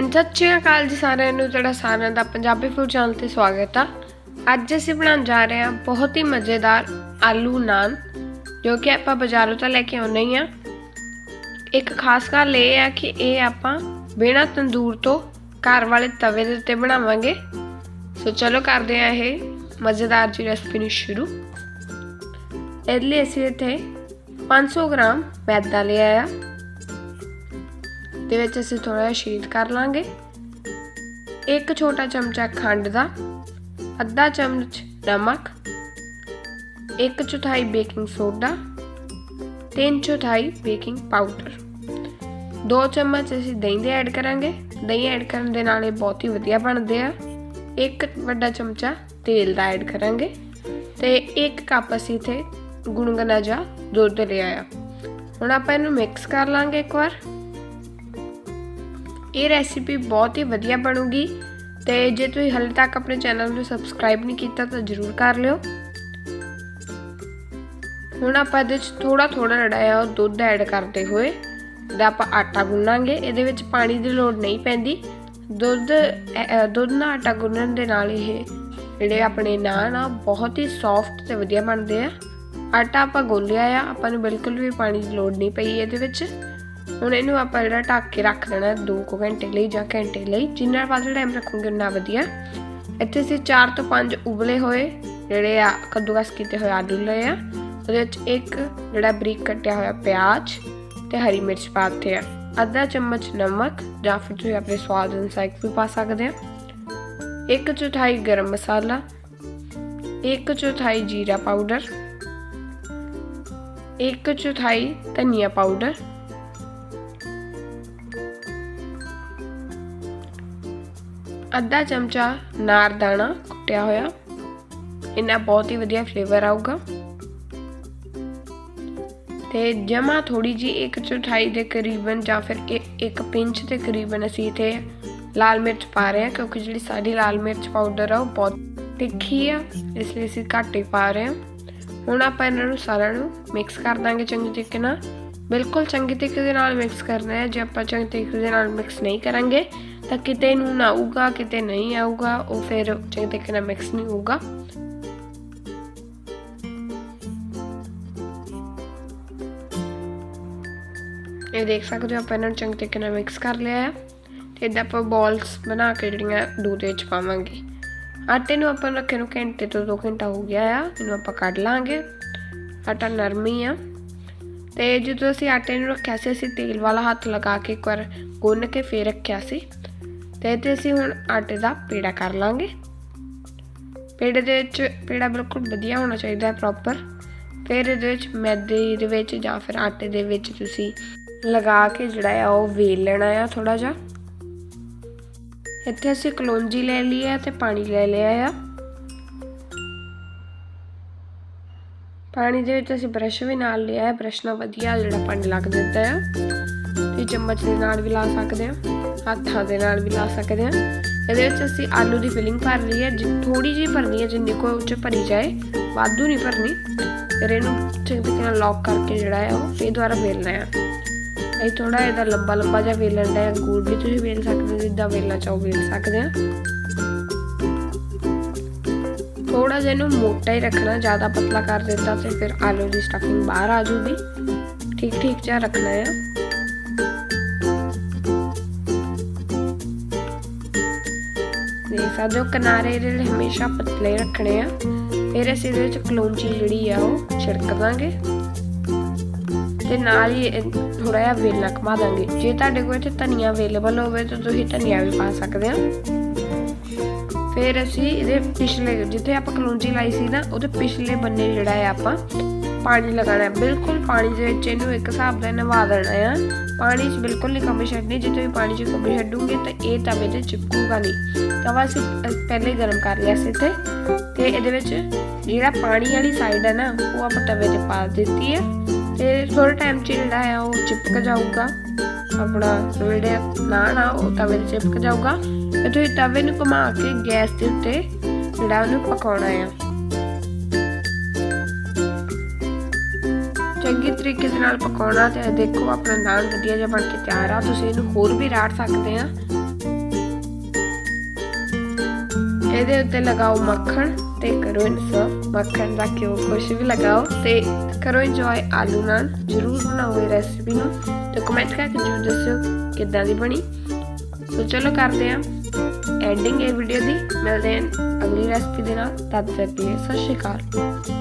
ਹਾਂਜੀ ਸਤਿ ਸ਼੍ਰੀ ਅਕਾਲ ਜੀ ਸਾਰਿਆਂ ਨੂੰ, ਜਿਹੜਾ ਸਾਰਿਆਂ ਦਾ ਪੰਜਾਬੀ ਫੂਡ ਚੈਨਲ ਤੇ ਸਵਾਗਤ ਆ। ਅੱਜ ਅਸੀਂ ਬਣਾਉਣ ਜਾ ਰਹੇ ਹਾਂ ਬਹੁਤ ਹੀ ਮਜ਼ੇਦਾਰ ਆਲੂ ਨਾਨ, ਜੋ ਕਿ ਆਪਾਂ ਬਾਜ਼ਾਰੋਂ ਤਾਂ ਲੈ ਕੇ ਆਉਣੇ ਹੀ ਆ ਇੱਕ ਖਾਸ ਗੱਲ ਇਹ ਆ ਕਿ ਇਹ ਆਪਾਂ ਬਿਨਾਂ ਤੰਦੂਰ ਤੋਂ ਘਰ ਵਾਲੇ ਤਵੇ ਦੇ ਉੱਤੇ ਬਣਾਵਾਂਗੇ। ਸੋ ਚਲੋ ਕਰਦੇ ਆ ਇਹ ਮਜ਼ੇਦਾਰ ਜੀ ਰੈਸਪੀ ਨੂੰ ਸ਼ੁਰੂ। ਇਹਦੇ ਲਈ ਅਸੀਂ ਇੱਥੇ 500 ਗ੍ਰਾਮ ਮੈਦਾ ਲਿਆ ਆ। ਦੇ ਵਿੱਚ ਅਸੀਂ ਥੋੜਾ ਜਿਹਾ ਸ਼ੀਟ ਕਰ ਲਾਂਗੇ। ਇੱਕ ਛੋਟਾ ਚਮਚਾ ਖੰਡ ਦਾ, ਅੱਧਾ ਚਮਚ ਨਮਕ, ਇੱਕ ਚੌਥਾਈ ਬੇਕਿੰਗ ਸੋਡਾ, ਤਿੰਨ ਚੌਥਾਈ ਬੇਕਿੰਗ ਪਾਊਡਰ। ਦੋ ਚਮਚ ਅਸੀਂ ਦਹੀਂ ਦੇ ਐਡ ਕਰਾਂਗੇ। ਦਹੀਂ ਐਡ ਕਰਨ ਦੇ ਨਾਲ ਇਹ ਬਹੁਤ ਹੀ ਵਧੀਆ ਬਣਦੇ ਆ। ਇੱਕ ਵੱਡਾ ਚਮਚਾ ਤੇਲ ਦਾ ਐਡ ਕਰਾਂਗੇ। ਤੇ ਇੱਕ ਕੱਪ ਅਸੀਂ ਇਥੇ ਗੁਣਗੁਣਾ ਜਿਹਾ ਦੁੱਧ ਲਿਆ ਆ। ਹੁਣ ਆਪਾਂ ਇਹਨੂੰ ਮਿਕਸ ਕਰ ਲਾਂਗੇ ਇੱਕ ਵਾਰ। ਇਹ ਰੈਸਿਪੀ ਬਹੁਤ ਹੀ ਵਧੀਆ ਬਣੂਗੀ ਤੇ ਜੇ ਤੁਸੀਂ ਹਾਲੇ ਤੱਕ ਆਪਣੇ ਚੈਨਲ ਨੂੰ ਸਬਸਕ੍ਰਾਈਬ ਨਹੀਂ ਕੀਤਾ ਤਾਂ ਜਰੂਰ ਕਰ ਲਿਓ। ਹੁਣ ਆਪਾਂ ਇਹਦੇ ਵਿੱਚ ਥੋੜਾ ਥੋੜਾ ਜਿਹੜਾ ਆ ਉਹ ਦੁੱਧ ਐਡ ਕਰਦੇ ਹੋਏ, ਇਹਦਾ ਆਪਾਂ ਆਟਾ ਗੁੰਨਾਂਗੇ। ਇਹਦੇ ਵਿੱਚ ਪਾਣੀ ਦੀ ਲੋੜ ਨਹੀਂ ਪੈਂਦੀ। ਦੁੱਧ ਦੁੱਧ ਨਾਲ ਆਟਾ ਗੁੰਨਣ ਦੇ ਨਾਲ ਇਹ ਜਿਹੜੇ ਆਪਣੇ ਨਾਨ ਆ ਬਹੁਤ ਹੀ ਸੌਫਟ ਤੇ ਵਧੀਆ ਬਣਦੇ ਆ। ਆਟਾ ਆਪਾਂ ਗੁੰਨ ਲਿਆ ਆ, ਆਪਾਂ ਨੂੰ ਬਿਲਕੁਲ ਵੀ ਪਾਣੀ ਦੀ ਲੋੜ ਨਹੀਂ ਪਈ ਇਹਦੇ ਵਿੱਚ। ਹੁਣ ਇਹਨੂੰ ਆਪਾਂ ਜਿਹੜਾ ਢੱਕ ਕੇ ਰੱਖ ਦੇਣਾ 2 ਘੰਟੇ ਲਈ ਜਾਂ ਘੰਟੇ ਲਈ। ਜਿੰਨਾ ਵੱਧ ਟਾਈਮ ਰੱਖੋਗੇ ਉਨਾ ਵਧੀਆ। ਇੱਥੇ ਅਸੀਂ 4 ਤੋਂ 5 ਉਬਲੇ ਹੋਏ ਜਿਹੜੇ ਆ ਕੱਦੂਕਸ ਕੀਤੇ ਹੋਏ ਆਲੂ ਲਏ ਆ। ਉਹਦੇ ਵਿੱਚ ਇੱਕ ਜਿਹੜਾ ਬਰੀਕ ਕੱਟਿਆ ਹੋਇਆ ਪਿਆਜ਼ ਤੇ ਹਰੀ ਮਿਰਚ ਪਾਤੇ ਆ। ਅੱਧਾ ਚਮਚ ਨਮਕ ਜਾਂ ਫਿਰ ਤੁਸੀਂ ਆਪਣੇ ਸਵਾਦ ਅਨੁਸਾਰ ਵੀ ਪਾ ਸਕਦੇ ਆ। ਇੱਕ ਚੌਥਾਈ ਗਰਮ ਮਸਾਲਾ, ਇੱਕ ਚੌਥਾਈ ਜੀਰਾ ਪਾਊਡਰ, ਇੱਕ ਚੌਥਾਈ ਧਨੀਆ ਪਾਊਡਰ ਅੱਧਾ ਚਮਚਾ ਨਾਰਦਾਣਾ ਕੁੱਟਿਆ ਹੋਇਆ। ਇਹਨਾਂ ਬਹੁਤ ਹੀ ਵਧੀਆ ਫਲੇਵਰ ਆਊਗਾ। ਤੇ ਜਮਾ ਥੋੜੀ ਜੀ ਇੱਕ ਚੌਥਾਈ ਦੇ ਕਰੀਬਨ ਜਾਂ ਫਿਰ ਇ- ਇੱਕ ਪਿੰਚ ਦੇ ਕਰੀਬਨ ਅਸੀਂ ਇਥੇ ਲਾਲ ਮਿਰਚ ਪਾ ਰਹੇ ਹਾਂ, ਕਿਉਂਕਿ ਜਿਹੜੀ ਸਾਡੀ ਲਾਲ ਮਿਰਚ ਪਾਊਡਰ ਆ ਉਹ ਬਹੁਤ ਤਿੱਖੀ ਆ, ਇਸ ਲਈ ਅਸੀਂ ਘੱਟ ਹੀ ਪਾ ਰਹੇ ਹਾਂ। ਹੁਣ ਆਪਾਂ ਇਹਨਾਂ ਨੂੰ ਸਾਰਿਆਂ ਨੂੰ ਮਿਕਸ ਕਰ ਦਾਂਗੇ ਚੰਗੇ ਤਰੀਕੇ ਨਾਲ। ਬਿਲਕੁਲ ਚੰਗੇ ਤਰੀਕੇ ਦੇ ਨਾਲ ਮਿਕਸ ਕਰਨਾ ਹੈ, ਜੇ ਆਪਾਂ ਚੰਗੇ ਤਰੀਕੇ ਦੇ ਨਾਲ ਮਿਕਸ ਨਹੀਂ ਕਰਾਂਗੇ ਤਾਂ ਕਿਤੇ ਨੂੰ ਨਾ ਆਊਗਾ, ਕਿਤੇ ਨਹੀਂ ਆਊਗਾ, ਉਹ ਫਿਰ ਚੰਗੇ ਤਰੀਕੇ ਨਾਲ ਮਿਕਸ ਨਹੀਂ ਹੋਊਗਾ। ਇਹ ਦੇਖ ਸਕਦੇ ਹੋ, ਆਪਾਂ ਇਹਨਾਂ ਨੂੰ ਚੰਗੇ ਤਰੀਕੇ ਨਾਲ ਮਿਕਸ ਕਰ ਲਿਆ ਹੈ। ਤੇ ਇਦਾਂ ਆਪਾਂ ਬਾਲਸ ਬਣਾ ਕੇ ਜਿਹੜੀਆਂ ਦੁੱਧ ਵਿੱਚ ਪਾਵਾਂਗੇ। ਆਟੇ ਨੂੰ ਆਪਾਂ ਰੱਖੇ ਨੂੰ ਘੰਟੇ ਤੋਂ 2 ਘੰਟਾ ਹੋ ਗਿਆ ਆ, ਇਹਨੂੰ ਆਪਾਂ ਕੱਢ ਲਾਂਗੇ। ਆਟਾ ਨਰਮੀ ਹੀ ਆ। ਤੇ ਜਦੋਂ ਅਸੀਂ ਆਟੇ ਨੂੰ ਰੱਖਿਆ ਸੀ, ਅਸੀਂ ਤੇਲ ਵਾਲਾ ਹੱਥ ਲਗਾ ਕੇ ਇੱਕ ਵਾਰ ਗੁੰਨ ਕੇ ਫੇਰ ਰੱਖਿਆ ਸੀ। ਤੇ ਇੱਥੇ ਅਸੀਂ ਹੁਣ ਆਟੇ ਦਾ ਪੇੜਾ ਕਰ ਲਾਂਗੇ। ਪੇੜੇ ਦੇ ਵਿੱਚ ਪੇੜਾ ਬਿਲਕੁਲ ਵਧੀਆ ਹੋਣਾ ਚਾਹੀਦਾ ਹੈ ਪ੍ਰੋਪਰ ਫਿਰ ਇਹਦੇ ਵਿੱਚ ਮੈਦੇ ਦੇ ਵਿੱਚ ਜਾਂ ਫਿਰ ਆਟੇ ਦੇ ਵਿੱਚ ਤੁਸੀਂ ਲਗਾ ਕੇ ਜਿਹੜਾ ਆ ਉਹ ਵੇਲ ਲੈਣਾ ਆ ਥੋੜਾ ਜਿਹਾ। ਇੱਥੇ ਅਸੀਂ ਕਲੋਂਜੀ ਲੈ ਲਈ ਹੈ ਤੇ ਪਾਣੀ ਲੈ ਲਿਆ ਆ। ਪਾਣੀ ਦੇ ਵਿੱਚ ਅਸੀਂ ਬ੍ਰਸ਼ ਵੀ ਨਾਲ ਲਿਆ ਹੈ। ਬ੍ਰਸ਼ ਨਾਲ ਵਧੀਆ ਜਿਹੜਾ ਪਾਣੀ ਲੱਗ ਜਾਂਦਾ ਆ। ਤੇ ਚਮਚ ਦੇ ਨਾਲ ਵੀ ਲਾ ਸਕਦੇ ਆ। ਹੱਥਾਂ ਦੇ ਨਾਲ ਵੀ ਲਾ ਸਕਦੇ ਹਾਂ। ਇਹਦੇ ਵਿੱਚ ਅਸੀਂ ਆਲੂ ਦੀ ਫਿਲਿੰਗ ਭਰ ਲਈ ਹੈ। ਥੋੜੀ ਜਿਹੀ ਭਰਨੀ ਹੈ ਜਿੰਨੀ ਕੋ ਉੱਚ ਭਰੀ ਜਾਏ, ਵਾਧੂ ਨਹੀਂ ਭਰਨੀ। ਫਿਰ ਇਹਨੂੰ ਚੰਗੀ ਤਰੀਕੇ ਨਾਲ ਲੌਕ ਕਰਕੇ ਜਿਹੜਾ ਹੈ ਉਹ ਫੇਰ ਦੁਬਾਰਾ ਵੇਲਣਾ ਹੈ। ਇਹ ਥੋੜਾ ਇਹਦਾ ਲੰਬਾ ਲੰਬਾ ਜਿਹਾ ਵੇਲਣ ਦਾ ਹੈ। ਗੋਲ ਵੀ ਤੁਸੀਂ ਵੇਲ ਸਕਦੇ ਹੋ, ਜਿੱਦਾਂ ਵੇਲਣਾ ਚਾਹੋ ਵੇਲ ਸਕਦੇ ਆ ਥੋੜਾ ਜਿਹਾ ਇਹਨੂੰ ਮੋਟਾ ਹੀ ਰੱਖਣਾ, ਜ਼ਿਆਦਾ ਪਤਲਾ ਕਰ ਦਿੱਤਾ ਤੇ ਫਿਰ ਆਲੂ ਦੀ ਸਟਫਿੰਗ ਬਾਹਰ ਆ ਜੂਗੀ ਠੀਕ ਠੀਕ ਜਿਹਾ ਰੱਖਣਾ ਹੈ। ਦੇਖ ਸਕਦੇ ਹੋ, ਕਿਨਾਰੇ ਜਿਹੜੇ ਹਮੇਸ਼ਾ ਪਤਲੇ ਰੱਖਣੇ ਆ। ਫਿਰ ਅਸੀਂ ਇਹਦੇ ਵਿੱਚ ਕਲੌਂਜੀ ਜਿਹੜੀ ਆ, ਉਹ ਛਿੜਕ ਦਾਂਗੇ। ਤੇ ਨਾਲ ਹੀ ਥੋੜਾ ਜਿਹਾ ਵੇਲਣਾ ਘਮਾ ਦਾਂਗੇ। ਜੇ ਤੁਹਾਡੇ ਕੋਲ ਇੱਥੇ ਧਨੀਆ ਅਵੇਲੇਬਲ ਹੋਵੇ, ਤਾਂ ਤੁਸੀਂ ਧਨੀਆ ਵੀ ਪਾ ਸਕਦੇ ਆ। ਫਿਰ ਅਸੀਂ ਇਹਦੇ ਪਿਛਲੇ, ਜਿੱਥੇ ਆਪਾਂ ਕਲੌਂਜੀ ਲਾਈ ਸੀ ਨਾ, ਉਹਦੇ ਪਿਛਲੇ ਬੰਨੇ ਜਿਹੜਾ ਹੈ ਆਪਾਂ ਪਾਣੀ ਲਗਾਣਾ ਬਿਲਕੁਲ ਪਾਣੀ ਦੇ ਵਿੱਚ ਇਹਨੂੰ ਇੱਕ ਹਿਸਾਬ ਦਾ ਨਵਾ ਦੇਣਾ ਆ। ਪਾਣੀ 'ਚ ਬਿਲਕੁਲ ਨਹੀਂ ਕਮੀ ਛੱਡਣੀ ਜਿੱਥੇ ਵੀ ਪਾਣੀ 'ਚ ਕਮੀ ਛੱਡੂਗੇ ਤਾਂ ਇਹ ਤਵੇ ਤੇ ਚਿਪਕੂਗਾ ਨਹੀਂ। ਤਵਾ ਅਸੀਂ ਪਹਿਲੇ ਗਰਮ ਕਰ ਲਿਆ ਸੀ ਤੇ ਤੇ ਇਹਦੇ ਵਿੱਚ ਜਿਹੜਾ ਪਾਣੀ ਵਾਲੀ ਸਾਈਡ ਹੈ ਨਾ, ਉਹ ਆਪਾਂ ਤਵੇ ਤੇ ਪਾ ਦਿੱਤੀ ਹੈ ਤੇ ਥੋੜੇ ਟਾਈਮ 'ਚ ਜਿਹੜਾ ਹੈ, ਉਹ ਚਿਪਕ ਜਾਊਗਾ। ਆਪਣਾ ਜਿਹੜੇ ਨਾਨ ਆ, ਉਹ ਤਵੇ ਤੇ ਚਿਪਕ ਜਾਊਗਾ। ਤੇ ਤੁਸੀਂ ਤਵੇ ਨੂੰ ਘੁਮਾ ਕੇ ਗੈਸ ਦੇ ਉੱਤੇ ਜਿਹੜਾ ਉਹਨੂੰ ਪਕਾਉਣਾ ਆ। ਚੰਗੀ ਤਰੀਕੇ ਦੇ ਨਾਲ ਪਕਾਉਣਾ ਤੇ ਦੇਖੋ ਆਪਣਾ ਨਾਨ ਵਧੀਆ ਜਿਹਾ ਬਣ ਕੇ ਤਿਆਰ ਆ। ਤੁਸੀਂ ਇਹਨੂੰ ਹੋਰ ਵੀ ਰਾੜ ਸਕਦੇ ਆ। ਇਹਦੇ ਉੱਤੇ ਲਗਾਓ ਮੱਖਣ ਤੇ ਕਰੋ ਇਨਸਰਵ ਮੱਖਣ ਦਾ ਕਿਉਂ ਕੁਛ ਵੀ ਲਗਾਓ ਤੇ ਕਰੋ ਇੰਜੋਏ ਆਲੂ ਨਾਲ। ਜਰੂਰ ਬਣਾਓ ਇਹ ਰੈਸਿਪੀ ਨੂੰ। ਤੇ ਕਮੈਂਟ ਕਰਕੇ ਜਰੂਰ ਦੱਸਿਓ ਕਿੱਦਾਂ ਦੀ ਬਣੀ। ਸੋ ਚਲੋ ਕਰਦੇ ਹਾਂ ਐਂਡਿੰਗ ਇਹ ਵੀਡੀਓ ਦੀ। ਮਿਲਦੇ ਹਾਂ ਅਗਲੀ ਰੈਸਿਪੀ ਦੇ ਨਾਲ। ਤਦ ਤੱਕ ਲਈ ਸਤਿ ਸ਼੍ਰੀ ਅਕਾਲ।